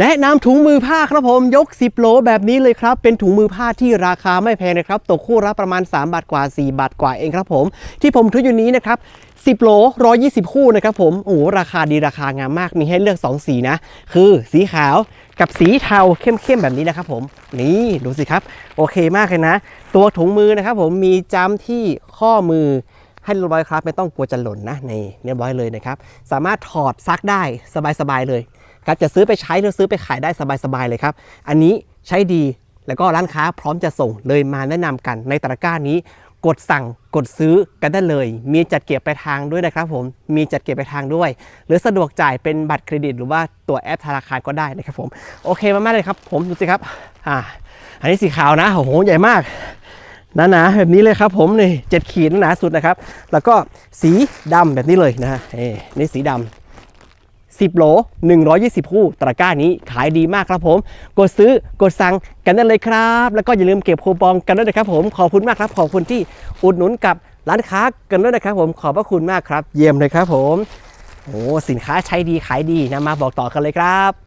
แนะนำถุงมือผ้าครับผมยก 10 โหลแบบนี้เลยครับ เป็นถุงมือผ้าที่ราคาไม่แพงนะครับ ตกคู่ละประมาณ 3 บาทกว่า 4 บาทกว่าเองครับผม ที่ผมถืออยู่นี้นะครับ10 โหล 120 คู่นะครับผม โอ้ราคาดีราคางามมาก มีให้เลือก 2 สีนะ คือสีขาวกับสีเทาเข้มๆแบบนี้นะครับผม นี่ดูสิครับ โอเคมากเลยนะ ตัวถุงมือนะครับผมมีจ้ำที่ข้อมือให้เรียบร้อยครับ ไม่ต้องกลัวจะหล่นนะ นี่เรียบร้อยเลยนะครับ สามารถถอดซักได้สบายๆเลย ครับจะซื้อไปใช้หรือซื้อไปขายได้สบายๆเลยครับ อันนี้ใช้ดีแล้วก็ร้านค้าพร้อมจะส่งเลยมาแนะนำกันในตะกร้านี้ กดสั่งกดซื้อกันได้เลย มีจัดเก็บไปทางด้วยนะครับผมมีจัดเก็บไปทางด้วย หรือสะดวกจ่ายเป็นบัตรเครดิต หรือว่าตัวแอปธนาคารก็ได้นะครับผมโอเคมากๆเลยครับ ผมดูสิครับอ่าอันนี้สีขาวนะโอ้โหใหญ่มากหนาๆแบบนี้เลยครับผมนี่เจ็ดขีดหนาสุดนะครับ แล้วก็สีดำแบบนี้เลยนะฮะนี่นี่สีดำ 10 โหล 120 คู่ ตะกร้านี้ขายดีมากครับผม กดซื้อกดสั่งกันได้เลยครับ แล้วก็อย่าลืมเก็บคูปองกันด้วยนะครับผมขอบคุณมากครับ ขอบคุณที่อุดหนุนกับร้านค้ากันด้วยนะครับผมขอบพระคุณมากครับ เยี่ยมเลยครับผมโอ้สินค้าใช้ดีขายดีนะมาบอกต่อกันเลยครับ